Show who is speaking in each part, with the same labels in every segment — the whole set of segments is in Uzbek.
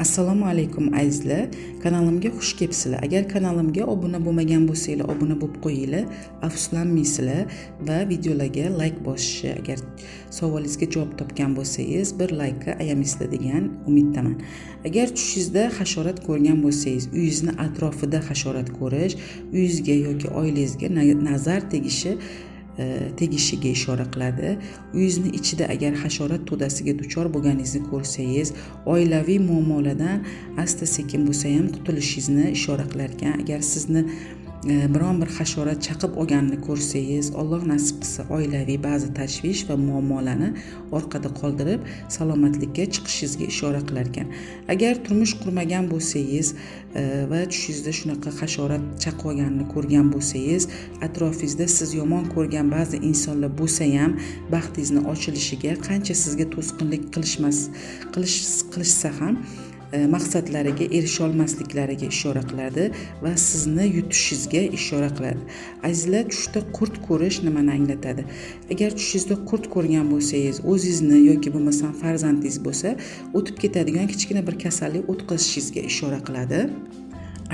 Speaker 1: assalomu alaykum azizlar kanalimga xush kelibsizlar. Agar kanalimga obuna bo'lmagan bo'lsanglar obuna bo'lib qo'yinglar afsuslanmaysizlar va videolarga layk bosishni agar savolingizga javob topgan bo'lsangiz bir laykka ayamaysizlar degan umiddaman. Agar tushingizda hasharot ko'rgan bo'lsangiz uyingizni atrofida hasharot ko'rish uyingizga yoki oilangizga nazar tegishi e, tegishiga ishora qiladi uyingizni ichida agar hasharot to'dasiga duchor bo'lganingizni ko'rsangiz oilaviy muammolardan asta sekin bo'lsa ham qutulishingizni ishora qilar ekan agar sizni E, biron bir hasharot chaqib olganini ko'rsangiz alloh nasib qilsa oilaviy ba'zi tashvish va muammolarni orqada qoldirib salomatlikka chiqishingizga ishora qilar ekan agar turmush qurmagan bo'lsangiz e, va tushingizda shunaqa hasharot chaqib olganini ko'rgan bo'lsangiz atrofingizda siz yomon ko'rgan ba'zi insonlar bo'lsa ham baxtingizni ochilishiga qancha sizga to'sqinlik qilishmas qilish qilishsa ham E, maqsadlariga erisholmasliklariga ishora qiladi va sizni yutishingizga ishora qiladi. Azizlar tushda qurt ko'rish nimani anglatadi? Agar tushingizda qurt ko'rgan bo'lsangiz o'zingizni yoki bo'lmasam farzandingiz bo'lsa o'tib ketadigan kichkina bir kasallik o'tkazishingizga ishora qiladi.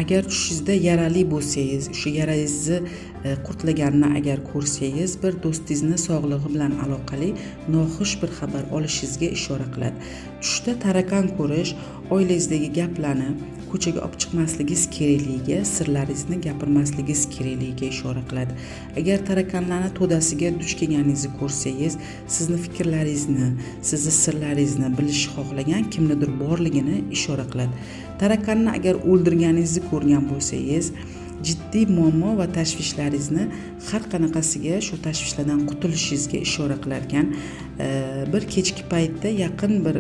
Speaker 1: Agar tushingizda yarali bo'lsangiz o'sha yarangizni e, qurtlaganini agar ko'rsangiz bir do'stingizni sog'lig'i bilan aloqali noxush bir xabar olishingizga ishora qiladi. Tushda tarakan ko'rish oilangizdagi gaplarni ko'chaga olib chiqmasligingiz kerakligiga sirlaringizni gapirmasligingiz kerakligiga ishora qiladi. Agar tarakanlarni to'dasiga duch kelganingizni ko'rsangiz sizni fikrlaringizni sizni sirlaringizni bilishni xohlagan kimnidir borligini ishora qiladi. Tarakanni agar o'ldirganingizni ko'rgan bo'lsangiz jiddiy muammo va tashvishlaringizni har qanaqasiga shu tashvishlardan qutulishingizga ishora qilar ekan bir kechki paytda yaqin bir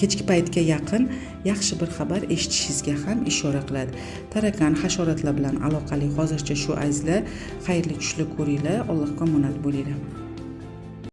Speaker 1: kechki paytga yaqin yaxshi bir xabar eshitishingizga ham ishora qiladi. Tarakan hasharotlar bilan aloqali hozircha shu azizlar xayrli tushlar ko'ringlar. Allohga omonat bo'linglar